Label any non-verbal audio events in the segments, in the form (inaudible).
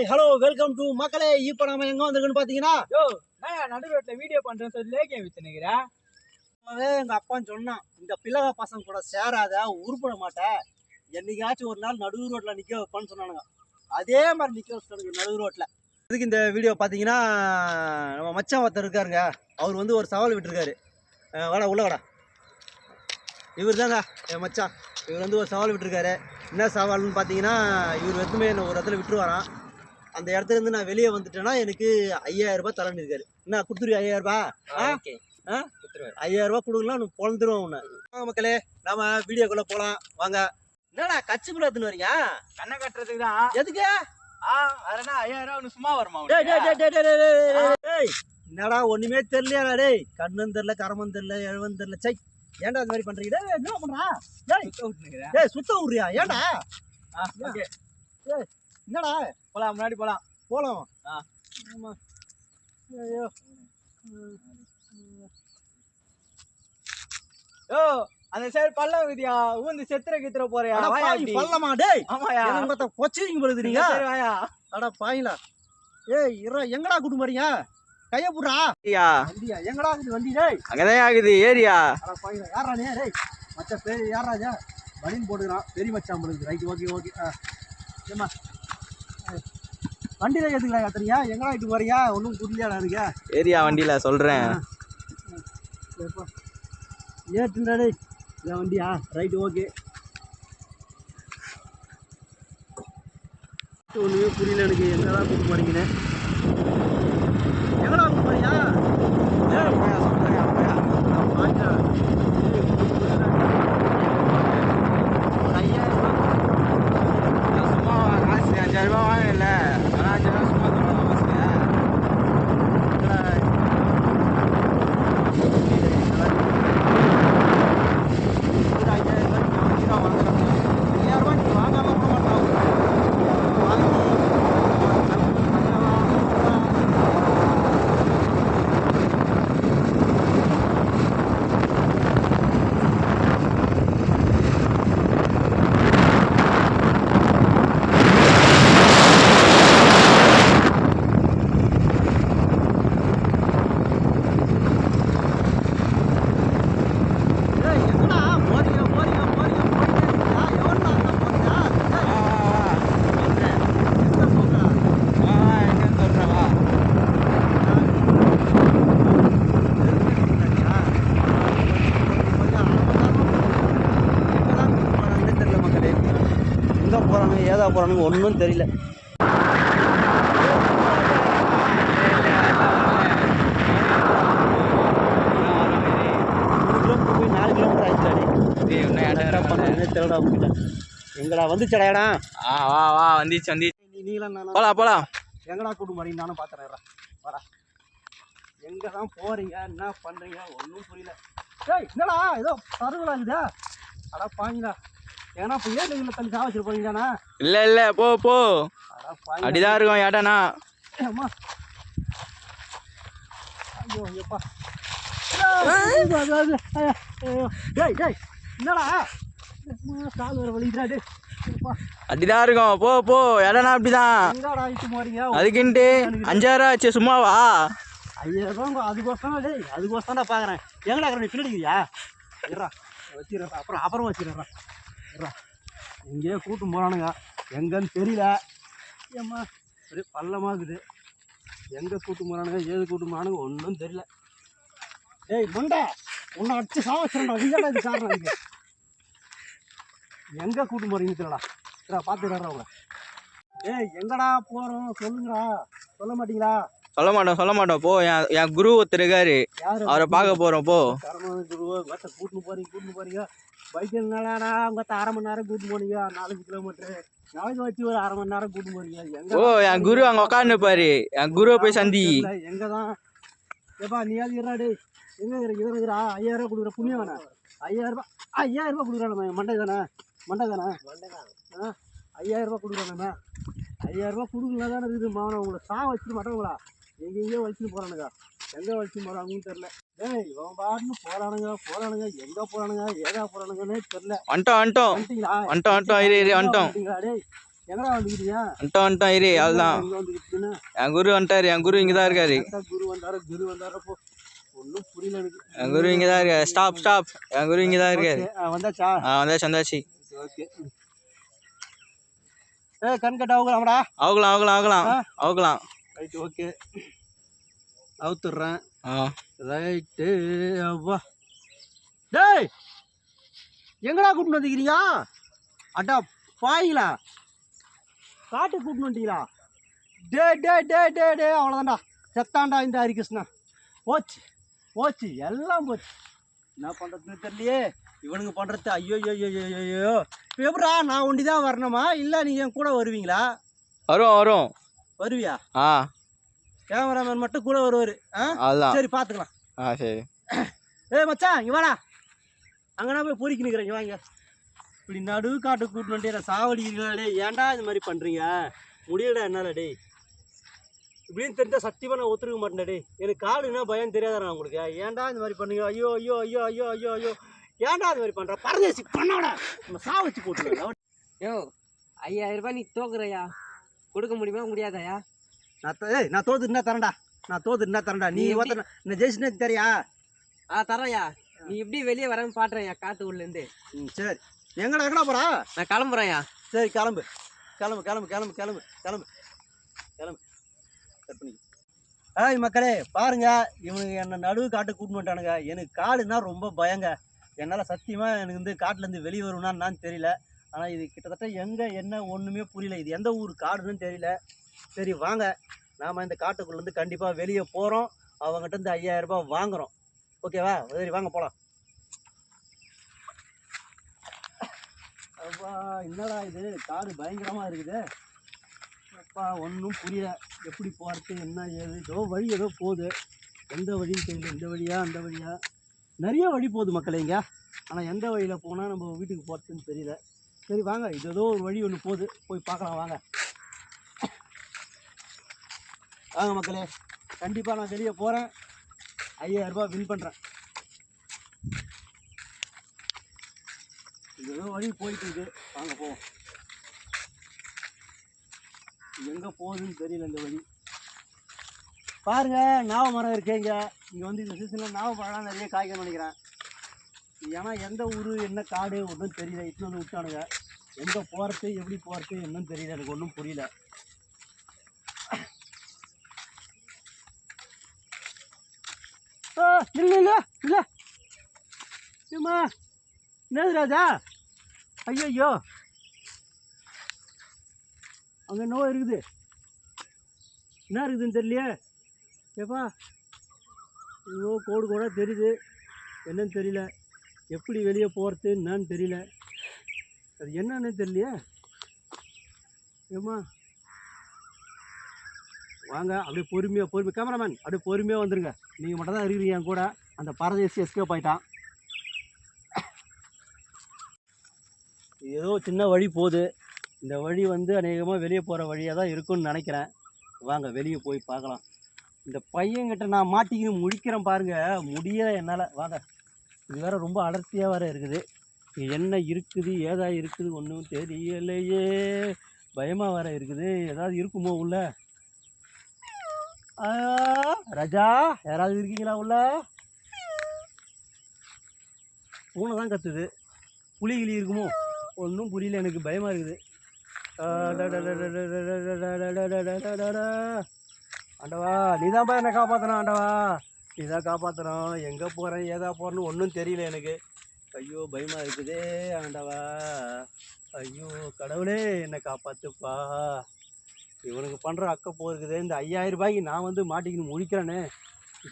Hi hello welcome to மக்களே இப்போ நம்ம எங்க வந்திருக்குன்னு பாத்தீங்கன்னா யோ நான் நடு ரோட்ல வீடியோ பண்றேன்னு சொல்லி லேக்கியம் வித்துனுக்கிறேன் அப்பவே எங்க அப்பான்னு சொன்னான் இந்த பிள்ளக பசங்க கூட சேராத உருப்பட மாட்டேன் என்னைக்காச்சும் ஒரு நாள் நடு ரோட்ல நிக்க வைப்பான்னு சொன்னானுங்க. அதே மாதிரி நிக்க வச்சுட்டானுங்க நடு ரோட்ல. இதுக்கு இந்த வீடியோ பாத்தீங்கன்னா நம்ம மச்சான் ஒருத்தர் இருக்காருங்க. அவர் வந்து ஒரு சவால் விட்டுருக்காரு. வாடா உள்ள வாடா. இவர் தாங்க என் மச்சான். இவர் வந்து ஒரு சவால் விட்டுருக்காரு. என்ன சவால்னு பார்த்தீங்கன்னா இவர் எதுவுமே என்ன ஒரு இடத்துல விட்டுருவாராம். அந்த இடத்துல இருந்து நான் வெளியே வந்துட்டேன்னா எனக்கு ஐயாயிரம் ரூபாய் தரேன்னு இருக்காரு. என்ன கொடுத்துருவி ஐயாயிரம் ரூபாய்? ஆ? ஐயாயிரம் ரூபாய் கொடுக்கலாம் நான் பொழந்துருவோம் உன்னை. வாங்க மக்களே நாம வீடியோக்குள்ள போலாம். வாங்க. என்னடா கட்சி பிள்ளை எடுத்துன்னு வரீங்க கண்ணை கட்டுறதுக்கு தான். எதுக்கு? ஆ ஐயாயிரம் ரூபா சும்மா வருமா டேய். என்னடா ஒண்ணுமே தெரியலையாடா டேய். கண்ணும் தெரியல கரமும் தெரியல தெரியல. சை ஏன்டா அது மாதிரி பண்றீங்க? டேய், என்ன பண்றா? டேய் சுத்த விட்டுனுக்கிறேன். டேய் சுத்த விடுறியா? ஏன்டா? ஆ, ஓகே. என்னடா? போலாம் முன்னாடி போலாம். போலாம். ஆ. ஆமா. ஐயோ. யோ அந்த சைடு பள்ளம் விதியா ஊந்து செத்துற கித்துற போறியா? வாயா. பள்ளமா டேய்? ஆமாயா. பொச்சிங்க பொழுது இந்த நீங்க வாயா. அட பாயிலா ஏய் இற எங்கடா கூட்டு போறீங்க? கைய புடுறா. ஏரியா வண்டியா? எங்கடா இருக்குது வண்டி டேய்? அங்கதான் ஆகுது ஏரியா. அட பாயிலா யாரா நீ? டேய் மச்ச பேர் யாரா இது பனின் போட்டுக்கிறான். பெரிய மச்சான் பொழுது ரைட் ஓகே ஓகே. ஏமா வண்டியில ஏத்துக்கலாம் கத்துறீங்க எங்கடா இட்டு போறீங்க ஒன்றும் புரியலையா இருக்கு ஏரியா வண்டியில சொல்றேன். எப்பா ஏற்றுண்டா டேய். இதான் வண்டியா? Right okay. ஒன்றுமே புரியல எனக்கு. எங்கடா கூட்டு போறீங்கன்னு எங்கடா கூட்டு போறீங்க ஏய், நான் பாத்தேன். ஏய், கூட்டு போறீங்க. ஒரு ஐயாயிரம் ரூபாய் சும்மா காசு அஞ்சாயிரம் ரூபாய் வாங்கல ஆனா அஞ்சாயிரம் ரூபாய் சும்மா தரணும் பஸ்க்கு எங்கடா? ஒரு ஐயாயிரம் ரூபாய்க்கு நான் வண்டி தான் வாங்குறேன். ஐயாயிரம் ரூபாய் நீ வாங்காம விட மாட்டான். வாங்கி, ஏய், எங்கடா போறீங்க, போறீங்க, போறீங்க, போயிட்டே இருக்கீங்களா? எவன்டா அங்க போறீங்க? ஏய், எங்க போங்க? எங்க போறானுங்க ஒன்றும் தெரியல. போய் நாலு கிலோமீட்டர் ஆயிடுச்சாடி தெரியடா உங்ககிட்ட எங்கடா வந்துச்சடா இடம் வா வா வந்துச்சு வந்துச்சு. நீலாம் நானும் போலாம் போலாம். எங்கடா கூட்டு போறீங்க? நானும் பார்த்துறேன் வரா எங்க தான் போறீங்க? என்ன பண்றீங்க? ஒன்றும் புரியல. ஏய் என்னடா ஏதோ பருவலா இருக்குதா அடா பாங்களா ஏன்னா ஏன் நீங்கள தள்ளி சாவ வச்சிட்டு போறீங்கண்ணா இல்ல இல்ல போ போ. அடா பாங்க அப்படிதான் இருக்கும் அம்மா. ஐயோ ஐயோ. டேய் டேய் என்னடா? கால் வலிக்குதுடா டேய். அப்படிதான் இருக்கும் போ போ. இடம்னா அப்படிதான்? அதுக்குன்ட்டு அஞ்சாயிரம் ஆச்சு சும்மாவா? ஐயாயிரம் ரூபா அதுக்கோசம் டேய் அதுக்கோசம் தான் பார்க்குறேன் எங்கடா இருக்கிற நீ பின்னாடிக்கிறியா அப்புறம் அப்புறம் வச்சிடுறா இருடா எங்கேயோ கூட்டம் போகிறானுங்க எங்கன்னு தெரியல. ஏம்மா? ஒரே பள்ளமாக இருக்குது எங்கே கூட்டம் போகிறானுங்க ஏது கூட்டம் போகிறானுங்க ஒன்றும் தெரியல. ஏய் மண்டா உன்னை அடிச்சு சாவ வச்சிடா நீங்க இது காரணம் இருக்கு எங்கே கூட்டம் போகிறீங்க தெரியலடா. இருடா பார்த்துடுறா உங்களை ஏய் எங்கடா போகிறோம் சொல்லுங்கடா. சொல்ல மாட்டீங்களா? சொல்ல மாட்டோம் சொல்ல மாட்டோம். போ என் குரு ஒருத்தர் இருக்காரு. அவரை பார்க்க போறோம் போ. கூட்டின்னு போறீங்க கூட்டின்னு போறீங்க. பைக் என்னடா உங்க அரை மணி நேரம் கூட்டின்னு போனீங்க? நாலஞ்சு கிலோமீட்டரு நாளைக்கு வச்சு ஒரு அரை மணி நேரம் கூட்டின்னு போறீங்க எங்க ஓ என் குரு அங்க உட்காந்து பாரு என் குருவை போய் சந்தி எங்க தான்? ஏப்பா நீ அது இருடா டேய். எங்க இருக்கிற? இதில் இருக்கிறா. ஐயாயிரம் ரூபா கொடுக்குற புண்ணியம் வேணா ஐயாயிரம் ரூபாய். ஐயாயிரம் ரூபாய் கொடுக்குறானே மண்டை தானே? மண்டை தானே? ஆ ஐயாயிரம் ரூபாய் கொடுக்குறானே ஐயாயிரம் ரூபாய் கொடுக்கலாம் தானே இருக்குது மாவன உங்களை. சா வச்சுட்டு மாட்டோங்களா எங்கெங்கேயோ வச்சுட்டு போகிறானுங்க எங்கே வச்சுட்டு போகிறாங்கன்னு தெரில டேய் இவன் பாட்டுன்னு போகிறானுங்க போகிறானுங்க எங்கே போகிறானுங்க ஏதா போகிறானுங்கன்னே தெரில வந்துட்டோம் வந்துட்டோம். வந்துட்டோம் வந்துட்டோம் இரு இரு வந்துட்டோம். எங்கடா வந்துக்கிறீங்க வந்துட்டோம் வந்துட்டோம் இரு அதுதான் என் குரு வந்துட்டாரு என் குரு இங்கே தான் இருக்காரு. குரு வந்தாரு குரு வந்தாரப்போ ஒன்றும் புரியல எனக்கு. என் குரு இங்கே தான் இருக்காரு. ஸ்டாப் ஸ்டாப் என் குரு இங்கே தான் இருக்காரு. வந்தாச்சா? ஆ வந்தாச்சு வந்தாச்சு. ஓகே ஏ கண் கட்ட அவங்களாம்டா ஆகலாம் ஆகலாம் ஆ. ஆகலாம் ரைட் ஓகே அவுத்துடுறேன். ஆ. ரைட்டு அவ்வா டேய் எங்கடா கூட்டிட்டு வந்துக்கிறீங்க அட்டா பாய்ங்களா காட்டு கூட்டிட்டு வந்துட்டீங்களா டே டே டே டே டே அவ்வளோதான்டா செத்தாண்டா இந்த ஹரிகிருஷ்ணா போச்சு போச்சு எல்லாம் போச்சு. என்ன பண்ணுறதுன்னு தெரியலையே. இவனுங்க பண்ணுறது ஐயோ ஐயோ ஐயோ ஐயோ எப்படா நான் ஒண்டி தான் வரணுமா? இல்லை நீங்கள் என் கூட வருவீங்களா? வரும் வரும் வருவியா? ஆ. கேமராமேன் மட்டும் கூட வருவார். ஆ? அதுதான் சரி பார்த்துக்கலாம் ஆ சரி. (clears throat) ஏய் மச்சான் இங்க வாடா. அங்கனா போய் பொறுக்கி நிற்கிறேன் வாங்க. இப்படி நடு காட்டு கூட்டு வந்துட்டு நான் சாவடிக்கிறீங்களா டேய்? ஏன்டா இது மாதிரி பண்ணுறீங்க முடியலடா என்னால டேய். இப்படின்னு தெரிஞ்சா சத்தியமாக நான் ஒத்துருக்க மாட்டேன் டேய். எனக்கு காடுன்னா பயம் தெரியாதா உங்களுக்கு. ஏன்டா இந்த மாதிரி பண்ணுங்க? ஐயோ ஐயோ ஐயோ ஐயோ ஐயோ ஐயோ. ஏன்டா இது மாதிரி பண்ணுற பரதேசி பண்ணாடா நம்ம சா வச்சு போட்டுருவேன் யோ ஐயாயிரம் ரூபாய் நீ தோக்குறையா? கொடுக்க முடியுமா முடியாதாயா? நான் ஏய் நான் தோத்து என்ன தரேன்டா. நான் தோத்து என்ன தரேன்டா. நீ ஒருத்தன் நான் ஜெயிச்சுனே தெரியா? ஆ தரையா நீ எப்படி வெளியே வரேன்னு பாட்டுறேயா காத்து உள்ள இருந்து ம் சரி. எங்கடா எங்கடா போறா? நான் கிளம்புறேன்யா. சரி கிளம்பு. கிளம்பு கிளம்பு கிளம்பு கிளம்பு கிளம்பு. கிளம்பு. கட் பண்ணி ஏய் மக்களே பாருங்க. இவனுங்க என்னை நடுவு காட்டு கூட்டு வந்துட்டானுங்க. எனக்கு காடுனா ரொம்ப பயங்க. என்னால் சத்தியமாக எனக்கு வந்து காட்டுலேருந்து வெளியே வருவேனா என்னன்னு தெரியல. ஆனால் இது கிட்டத்தட்ட எங்கே என்ன ஒன்றுமே புரியல. இது எந்த ஊர் காடுன்னு தெரியல. சரி வாங்க. நாம் இந்த காட்டுக்குள்ளேருந்து கண்டிப்பாக வெளியே போகிறோம் அவங்ககிட்ட இருந்து ஐயாயிரம் ரூபாய் வாங்குறோம். ஓகேவா சரி வாங்க போகலாம் அப்பா என்னடா இது? காடு பயங்கரமாக இருக்குது. அப்பா ஒன்றும் புரியல. எப்படி போகிறது என்ன ஏது? ஏதோ வழி ஏதோ போகுது. எந்த வழின்னு தெரியல. இந்த வழியா அந்த வழியா? நிறைய வழி போகுது மக்களே இங்கே. ஆனால் எந்த வழியில் போனால் நம்ம வீட்டுக்கு போகிறதுன்னு தெரியல. சரி வாங்க. இது ஏதோ ஒரு வழி ஒன்று போகுது. போய் பார்க்கலாம் வாங்க. வாங்க மக்களே. கண்டிப்பாக நான் வெளியே போகிறேன் ஐயாயிரம் ரூபாய் வின் பண்ணுறேன் இது ஏதோ வழி போயிட்டு இருக்கு. வாங்க போவோம். எங்கே போகுதுன்னு தெரியல இந்த வழி. பாருங்க நாவ மரம் இருக்கு இங்கே. வந்து இந்த சீசனில் நாவ மரம்லாம் நிறைய காய்க்கணும்னு நினைக்கிறேன். ஏன்னா எந்த ஊர் என்ன காடு ஒன்றும் தெரியல. இட்டுன்னு வந்து விட்டானுங்க. எங்கே போகிறது எப்படி போகிறது என்னன்னு தெரியல. எனக்கு ஒன்றும் புரியல. இல்லை இல்ல இல்லை. ஏம்மா என்னது ராஜா ஐயோ அங்கே என்னவோ இருக்குது. என்ன இருக்குதுன்னு தெரியலையே. ஏப்பா? ஐயோ கோடு கூட தெரியுது. என்னன்னு தெரியல. எப்படி வெளியே போகிறது என்னன்னு தெரியல. அது என்னன்னு தெரியலையே. ஏம்மா? வாங்க அப்படியே பொறுமையாக பொறுமை. கேமராமேன் அப்படியே பொறுமையாக வந்துருங்க. நீங்கள் மட்டும் தான் இருக்கிறீங்க என் கூட. அந்த பரதேசி எஸ்கேப் ஆயிட்டான். ஏதோ சின்ன வழி போகுது. இந்த வழி வந்து அநேகமாக வெளியே போகிற வழியாக தான் இருக்கும்னு நினைக்கிறேன். வாங்க வெளியே போய் பார்க்கலாம். இந்த பையன்கிட்ட நான் மாட்டிக்கின்னு முழிக்கிறேன் பாருங்க. முடியலை என்னால். வாங்க. இது வேற ரொம்ப அடர்த்தியாக வேறு இருக்குது. என்ன இருக்குது ஏதா இருக்குது ஒன்றும் தெரியலையே. பயமாக வேறு இருக்குது. ஏதாவது இருக்குமோ உள்ள? ரஜா யாராவது இருக்கீங்களா உள்ள பூனை தான் கத்துது புலி கிளி இருக்குமோ ஒன்றும் புரியல எனக்கு பயமாக இருக்குது ஆண்டவா நீதான்ப்பா என்னை காப்பாற்றணும் ஆண்டவா நீ தான் காப்பாற்றணும் எங்கே போகிறேன் ஏதா போகிறேன்னு ஒன்றும் தெரியல எனக்கு ஐயோ பயமாக இருக்குதே ஆண்டவா ஐயோ கடவுளே என்னை காப்பாற்றுப்பா இவனுக்கு பண்ணுற அக்க போயிருக்குதே இந்த ஐயாயிரம் ரூபாய்க்கு நான் வந்து மாட்டிக்கின்னு முழிக்கிறேனே.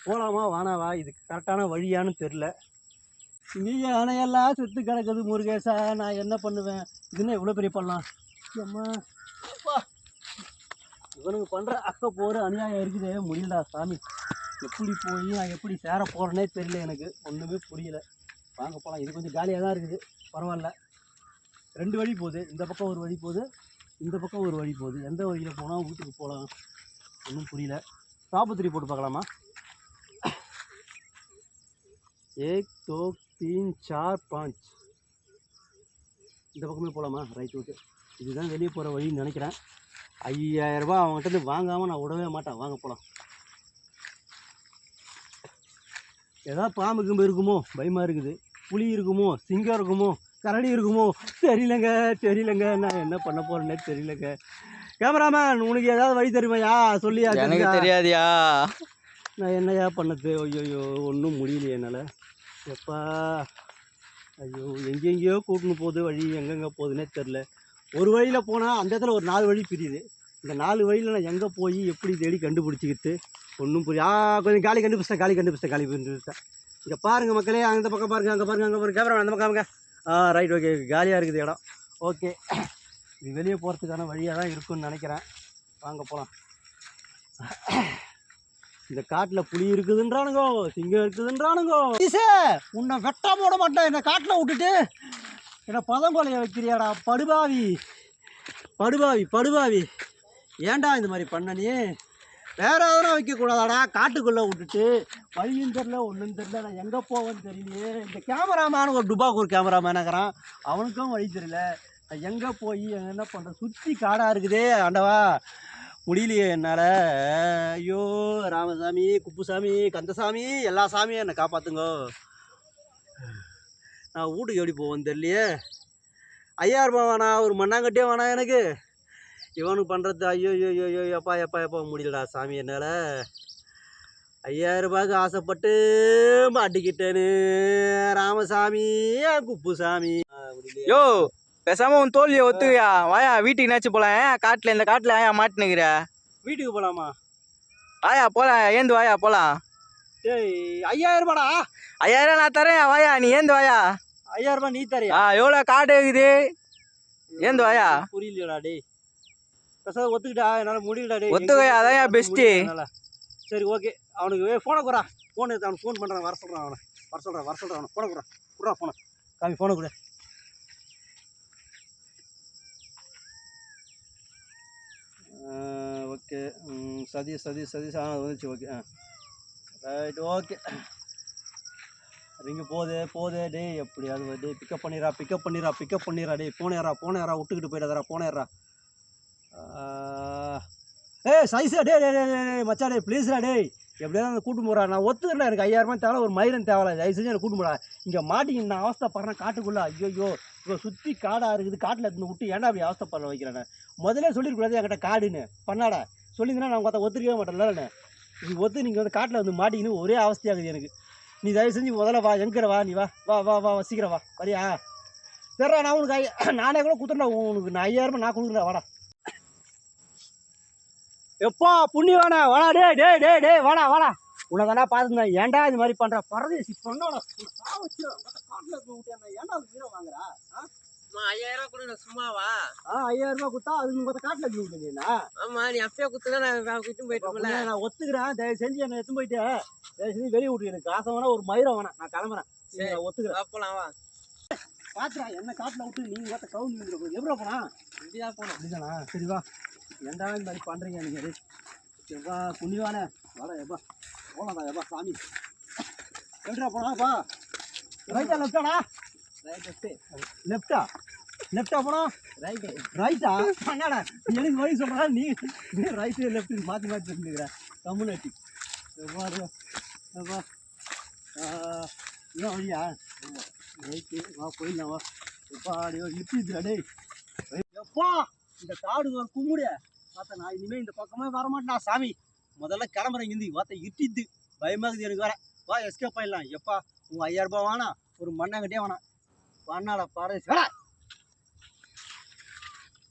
போகலாமா வானாவா? இதுக்கு கரெக்டான வழியான்னு தெரில நீ அணையெல்லாம் செத்து கிடக்குது முருகேசா நான் என்ன பண்ணுவேன்? இதுன்னு எவ்வளோ பெரிய பண்ணலாம் அம்மா. அப்பா. இவனுக்கு பண்ணுற அக்க போகிற அநியாயம் இருக்குதே. முடியலடா சாமி. எப்படி போய் நான் எப்படி சேர போகிறேனே தெரியல எனக்கு. ஒன்றுமே புரியல. வாங்க போகலாம் இது கொஞ்சம் காலியாக தான் இருக்குது. பரவாயில்ல. ரெண்டு வழி போகுது. இந்த பக்கம் ஒரு வழி போகுது. இந்த பக்கம் ஒரு வழி போகுது. எந்த வழியில் போனால் வீட்டுக்கு போகலாம். ஒன்றும் புரியல. சாப்பத்திரி போட்டு பார்க்கலாமா? ஏக் தோ தீன் சார் பாஞ்ச். இந்த பக்கமே போகலாமா ரைட் ஓகே இதுதான் வெளியே போகிற வழின்னு நினைக்கிறேன். ஐயாயிரரூபா அவங்ககிட்ட வாங்காமல் நான் விடவே மாட்டேன். வாங்க போகலாம் ஏதாவது பாம்பு கும்பு இருக்குமோ? பயமாக இருக்குது. புளி இருக்குமோ? சிங்கம் இருக்குமோ? கரடி இருக்குமோ? தெரியலங்க தெரியலங்க. நான் என்ன பண்ண போகிறேன்னே தெரியலங்க. கேமராமேன் உனக்கு ஏதாவது வழி தெரியுமாயா சொல்லியா எனக்கு? தெரியாதியா நான் என்னையா பண்ணது? ஐயோ ஒன்றும் முடியலையே என்னால். எப்பா? ஐயோ எங்கெங்கேயோ கூட்டின்னு போகுது வழி எங்கெங்கே போகுதுன்னே தெரில ஒரு வழியில் போனால் அந்த இடத்துல ஒரு நாலு வழி பிரியுது. இந்த நாலு வழியில் நான் எங்கே போய் எப்படி தேடி கண்டுபிடிச்சிக்கிட்டு ஒன்றும் புரிய ஆ கொஞ்சம் காலி கண்டுபிடிச்சிட்டேன் காலி கண்டுபிடிச்சிட்டேன் காலி கண்டுபிடிச்சிட்டேன் இங்கே பாருங்க மக்களே அந்த பக்கம் பாருங்க அங்கே பாருங்க அங்கே பாருங்க கேமரா அந்த பக்கம் ரைட் ஓகே காலியாக இருக்குது இடம். ஓகே இது வெளியே போகிறதுக்கான வழியாக தான் இருக்குன்னு நினைக்கிறேன். வாங்க போகலாம் இந்த காட்டில் புளி இருக்குதுன்றானுங்கோ சிங்கம் இருக்குதுன்றானுங்கோ. ஈசே உன்னை வெட்டா போட மாட்டேன். இந்த காட்டில் விட்டுட்டு. என்ன பதங்கொலையை வைக்கிறியாடா படுபாவி. படுபாவி படுபாவி. ஏன்டா இந்த மாதிரி பண்ண நீ? வேற எதனா வைக்கக்கூடாதாடா? காட்டுக்குள்ளே விட்டுட்டு வழியும் தெரில ஒன்றும் தெரில நான் எங்கே போவேன்னு தெரியலையே. இந்த கேமராமேன் ஒரு டுபாக் ஒரு கேமராமேனாகிறான் அவனுக்கும் வழி தெரியல. நான் எங்கே போய் என்ன பண்ணுறேன் சுற்றி காடாக இருக்குதே ஆண்டவா. முடியலையே என்னால். ஐயோ ராமசாமி குப்புசாமி கந்தசாமி எல்லா சாமியும் என்னை காப்பாற்றுங்கோ நான் வீட்டுக்கு எப்படி போவேன்னு தெரியலையே. ஐயாயிரம் ரூபாய் வேணா ஒரு மண்ணாங்கட்டியே வேணா எனக்கு. இவனுக்கு பண்ணுறது ஐயோ ஐயோ ஐயோ எப்பா எப்பா எப்பா முடியலடா சாமி என்னால். ஐயாயிரம் ரூபாய்க்கு ஆசைப்பட்டு மாட்டிக்கிட்டேன்னு ராமசாமி குப்புசாமி ஆ, முடியலையே. யோ பேசாம உன் தோல்வியை ஒத்துக்கியா வாயா வீட்டுக்கு என்னாச்சு போலாம் ஏன் காட்டுல இந்த காட்டுல ஏன் மாட்டினுக்கிற? வீட்டுக்கு போகலாமா வாயா போலாம் ஏந்து வாயா போலாம். டேய் ஐயாயிரம் ரூபாடா. ஐயாயிரம் நான் தரேன் வாயா நீ ஏந்து வாயா. ஐயாயிரம் ரூபாய் நீ தரியா? ஆ எவ்வளோ காடு இருக்குது? ஏந்து வாயா. புரியலையடா டேய். பேசாத ஒத்துக்கிட்டா என்னால் முடியலடா டேய். ஒத்துக்க. முடியல என்னால. சரி ஓகே. அவனுக்கு ஃபோனை குறா ஃபோன் எடுத்து அவனுக்கு ஃபோன் பண்ணுறான் வர சொல்கிறான் அவனை. வர சொல்கிறான் வர சொல்கிறான் அவனை. ஃபோனை குறா குறா ஃபோனை காமி ஃபோனை கொடு. ஓகே. சதீஷ் சதீஷ் சதீஷ். ஆ வந்துச்சு. ஓகே. ஆ. Right okay. ரிங்கு போதே போதே. டேய் எப்படியாவது டேய் பிக்கப் பண்ணிடுறா பிக்கப் பண்ணிடுறா பிக்கப் பண்ணிடுறா. டேய் போனேறா போனேறா விட்டுக்கிட்டு போயிடாதடா போனேறா ஏய் சைஸா டேய் டே டே மச்சா டே ப்ளீஸ்ரா டே எப்படியாவது அந்த கூட்டு போகிறா நான் ஒத்துக்கிறேன் எனக்கு ஐயாயிரம் ரூபாய் தேவை ஒரு மயிரம் தேவை தயவு செஞ்சு எனக்கு கூட்டு போடா. இங்கே மாட்டிங்க நான் அவஸ்தப்படுறேன். காட்டுக்குள்ளே ஐயோ இப்போ சுற்றி காடாக இருக்குது. காட்டில் இருந்து விட்டு ஏன்டா அப்படி அவஸ்தைப்படுற வைக்கிறேன் முதல்ல சொல்லிருக்கூடாது என்கிட்ட காடுன்னு. பண்ணாடா. சொல்லியிருந்தா நான் உங்கள் ஒத்துக்கவே மாட்டேன்ல இது ஒத்து நீங்கள் வந்து காட்டில் வந்து மாட்டிக்கின்னு ஒரே அவஸ்தையாகுது எனக்கு. நீ தயவு செஞ்சு முதல்ல வா. எங்கிற வா நீ வா. வா வா வா வா, சீக்கிரம் வா. வரியா? சரிடா நான் உனக்கு ஐ (clears throat) நானே கூட குத்துறேன் உனக்கு நான் ஐயாயிரம் நான் கொடுக்குறேன் வாடா. எப்பா புண்ணியவானா வாடா டேய் டேய் டேய் டேய் வாடா வாடா உன்னை தானே பார்த்துருந்தேன் ஏன்டா இது மாதிரி பண்ணுற பரதேசி பொண்ணோட ஏன்டா அது வீரம் வாங்குறா? ஐயாயிரம் ரூபா கொடுங்க சும்மாவா? ஆ ஐயாயிரம் ரூபாய் கொடுத்தா அதுக்கு பார்த்தா காட்டில் விட்டுனீங்கன்னா ஆமா நீ அப்பயே குத்துனா நான் குத்து போயிட்டோம்ல. நான் ஒத்துக்கிறேன். தயவு செஞ்சு என்னை எடுத்து போயிட்டு தயவு செஞ்சு வெளியே விட்டு எனக்கு காசை வேணா ஒரு மயிரம் வேணாம் நான் கிளம்புறேன். சரி. ஒத்துக்கிறேன். போலாம் வா. பாத்துறா என்ன காட்டில் விட்டு நீங்கள் பார்த்த வந்துடும் எவ்வளோ போனா? இப்படிதான் போனோம் அப்படிதானா? சரி வா. ஏன்டா இந்த மாதிரி பண்ணுறீங்க நீங்கள் எவ்வா புண்ணியவானே வாடா எவ்வா போலாம்டா எவ்வா சாமி. எப்படிடா போனாப்பா ரைட்டா லெஃப்டாடா ரைட் லெஃப்டா லெஃப்டா போனா ரைட்டு ரைட்டா என்னடா எனக்கு வழி சொல்கிறா நீ ரைட்டு லெஃப்ட் மாற்றி மாற்றி இருந்துக்கிற கம்முனாட்டி எவ்வாறு எவ்வா இதான் வழியா? ரைட்டு வா போயிடலாம் வா. எப்பா அடியோ இப்பிடுறா டேய். எப்பா இந்த காடு ஒரு கும்முடிய பார்த்தா நான் இனிமேல் இந்த பக்கமே வரமாட்டேனா சாமி? முதல்ல கிளம்புறேன் இந்தி. பார்த்தா இட்டித்து பயமாகுது எனக்கு வேற. வா எஸ்கேப் பண்ணிடலாம் எப்பா உங்கள் ஐயாயிரம் ரூபாய் வேணாம் ஒரு மண்ணங்கிட்டே வேணாம். பண்ணால பாரு. வேடா!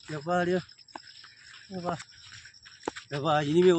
எப்பா அடியோ? எப்பா? எப்பா இனிமே